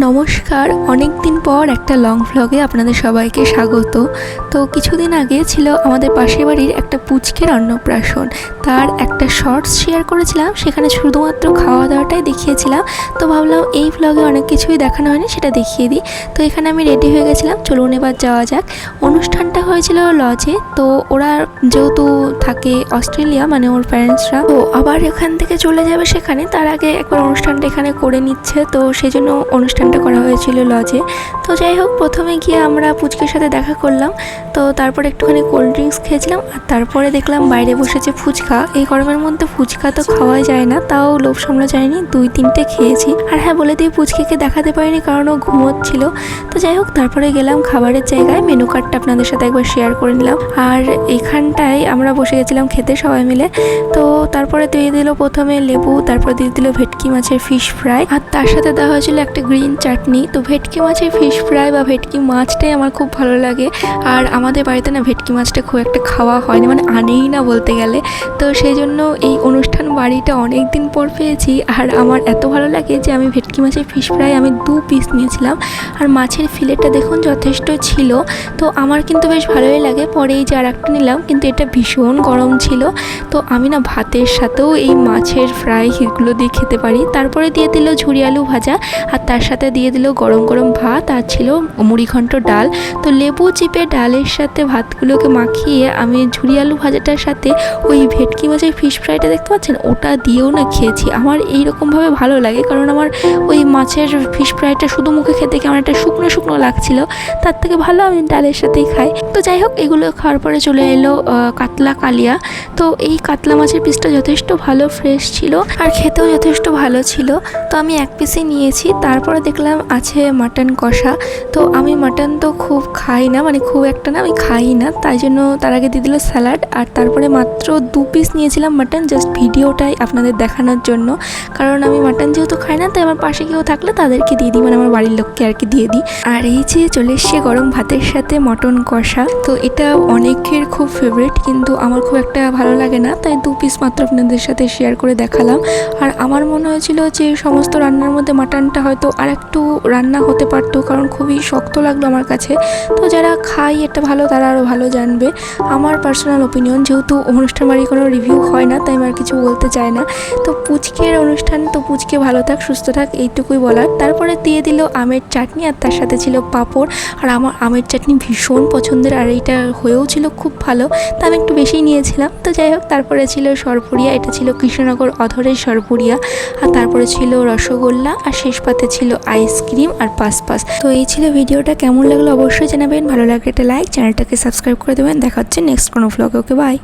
নমস্কার। অনেক দিন পর একটা লং ভ্লগে আপনাদের সবাইকে স্বাগত। তো কিছুদিন আগে ছিল আমাদের পাশের বাড়ির একটা পুচকের অন্নপ্রাশন। তার একটা শর্টস শেয়ার করেছিলাম, সেখানে শুধুমাত্র খাওয়া দাওয়াটাই দেখিয়েছিলাম। তো ভাবলাম এই ভ্লগে অনেক কিছুই দেখানো হয়নি, সেটা দেখিয়ে দিই। তো এখানে আমি রেডি হয়ে গেছিলাম, চলুন এবার যাওয়া যাক। অনুষ্ঠানটা হয়েছিল লজে তো ওরা যেহেতু থাকে অস্ট্রেলিয়া মানে ওর প্যারেন্টসরা তো আবার এখান থেকে চলে যাবে সেখানে। তার আগে একবার অনুষ্ঠানটা এখানে করে নিচ্ছে, তো সেই জন্য অনুষ্ঠানটা করা হয়েছিল লজে তো যাই হোক, প্রথমে গিয়ে আমরা পুচকের সাথে দেখা করলাম। তো তারপর একটুখানি কোল্ড ড্রিঙ্কস খেয়েছিলাম, আর তারপরে দেখলাম বাইরে বসেছে ফুচকা। এই গরমের মধ্যে ফুচকা তো খাওয়াই যায় না, তাও লোভ সামলা যায়নি দুই তিনটে খেয়েছি। আর হ্যাঁ বলে দিয়ে পুচকিকে দেখাতে পারিনি, কারণ ও ঘুমোচ্ছিল। তো যাই হোক, তারপরে গেলাম খাবারের জায়গায় মেনু কার্ডটা আপনাদের সাথে একবার শেয়ার করে নিলাম। আর এখানটায় আমরা বসে গেছিলাম খেতে সবাই মিলে। তো তারপরে দিয়ে দিল প্রথমে লেবু, তারপর দিয়ে দিল ভেটকি মাছের ফিশ ফ্রাই আর তার সাথে দেওয়া হয়েছিল একটা গ্রিন চাটনি। তো ভেটকি মাছের ফিশ ফ্রাই বা ভেটকি মাছটাই আমার খুব ভালো লাগে। আর আমাদের বাড়িতে না ভেটকি মাছটা খুব একটা খাওয়া হয়নি মানে আনেই না বলতে গেলে। তো সেই জন্য এই অনুষ্ঠান বাড়িটা অনেক দিন পর পেয়েছি। আর আমার এত ভালো লাগে যে আমি ভেটকি মাছের ফিশ ফ্রাই আমি দু পিস নিয়েছিলাম। আর মাছের ফিলেটটা দেখুন যথেষ্ট ছিল। তো আমার কিন্তু বেশ ভালোই লাগে পরে এই যে আর একটা নিলাম, কিন্তু এটা ভীষণ গরম ছিল। তো আমি না ভাতের সাথেও এই মাছের ফ্রাই এগুলো দিয়ে খেতে পারি। তারপরে দিয়ে দিল ঝুরি আলু ভাজা, আর তার সাথে দিয়ে দিল গরম গরম ভাত আর ছিল মুড়িঘণ্ট ডাল। তো লেবু চিপে ডালের সাথে ভাতগুলোকে মাখিয়ে আমি ঝুরি আলু ভাজাটার সাথে ওই ভেটকি মাছের ফিশ ফ্রাইটা দেখতে পাচ্ছেন? ওটা দিয়েও না খেয়েছি। আমার এইরকমভাবে ভালো লাগে কারণ আমার ওই মাছের ফিশ ফ্রাইটা শুধু মুখে খেতে কেমন একটা শুকনো শুকনো লাগছিল। তার থেকে ভালো আমি ডালের সাথেই খাই। তো যাই হোক, এগুলো খাওয়ার পরে চলে এলো কাতলা কালিয়া। তো এই কাতলা মাছের পিসটা যথেষ্ট ভালো ফ্রেশ ছিল আর খেতেও যথেষ্ট ভালো ছিল। তো আমি এক পিসই নিয়েছি। তারপরে দেখলাম আছে মাটন কষা। তো আমি মাটন তো খুব খাই না মানে খুব একটা না, আমি খাই না। তাই জন্য তার আগে দিয়ে দিল স্যালাড আর তারপরে মাত্র দু পিস নিয়েছিলাম মাটন জাস্ট ভিডিওটাই আপনাদের দেখানোর জন্য। কারণ আমি মাটন যেহেতু খাই না, তাই আমার পাশে কেউ থাকলে তাদেরকে দিয়ে দিই মানে আমার বাড়ির লোককে আর কি দিয়ে দিই। আর এই যে চলে এসছে গরম ভাতের সাথে মটন কষা, তো এটা অনেকের খুব ফেভারিট কিন্তু আমার খুব একটা ভালো লাগে না। তাই দু পিস মাত্র আপনাদের সাথে শেয়ার করে দেখালাম। আর আমার মনে হয়েছিল যে সমস্ত রান্নার মধ্যে মাটনটা হয়তো আর একটু রান্না হতে পারতো, কারণ খুবই শক্ত লাগল আমার কাছে। তো যারা খায় এটা ভালো, তারা আরও ভালো জানবে। আমার পার্সোনাল ওপিনিয়ন যেহেতু অনুষ্ঠান বাড়ি কোনো রিভিউ হয় না, তাই আমি আর কিছু বলতে চাই না। তো পুচকের অনুষ্ঠান, তো পুচকে ভালো থাক, সুস্থ থাক, এইটুকুই বলার। তারপরে দিয়ে দিল আমের চাটনি, আর তার সাথে ছিল পাঁপড়। আর আমার আমের চাটনি ভীষণ পছন্দের, আর এইটা হয়েও ছিল খুব ভালো। তা আমি একটু বেশি নিয়েছিলাম। তো যাই হোক, তারপরে ছিল সরপুরিয়া, এটা ছিল কৃষ্ণনগর অধরের সরপুরিয়া। আর তারপরে ছিল রসগোল্লা, আর শেষ পাতে ছিল আইসক্রিম আর পাসপাস। পাস তো এই ছিল ভিডিওটা, কেমন লাগল অবশ্যই জানাবেন। ভালো লাগলে একটা লাইক, চ্যানেলটাকে সাবস্ক্রাইব করে দেবেন। দেখা হচ্ছে নেক্সট কোনো ভ্লগে ওকে বাই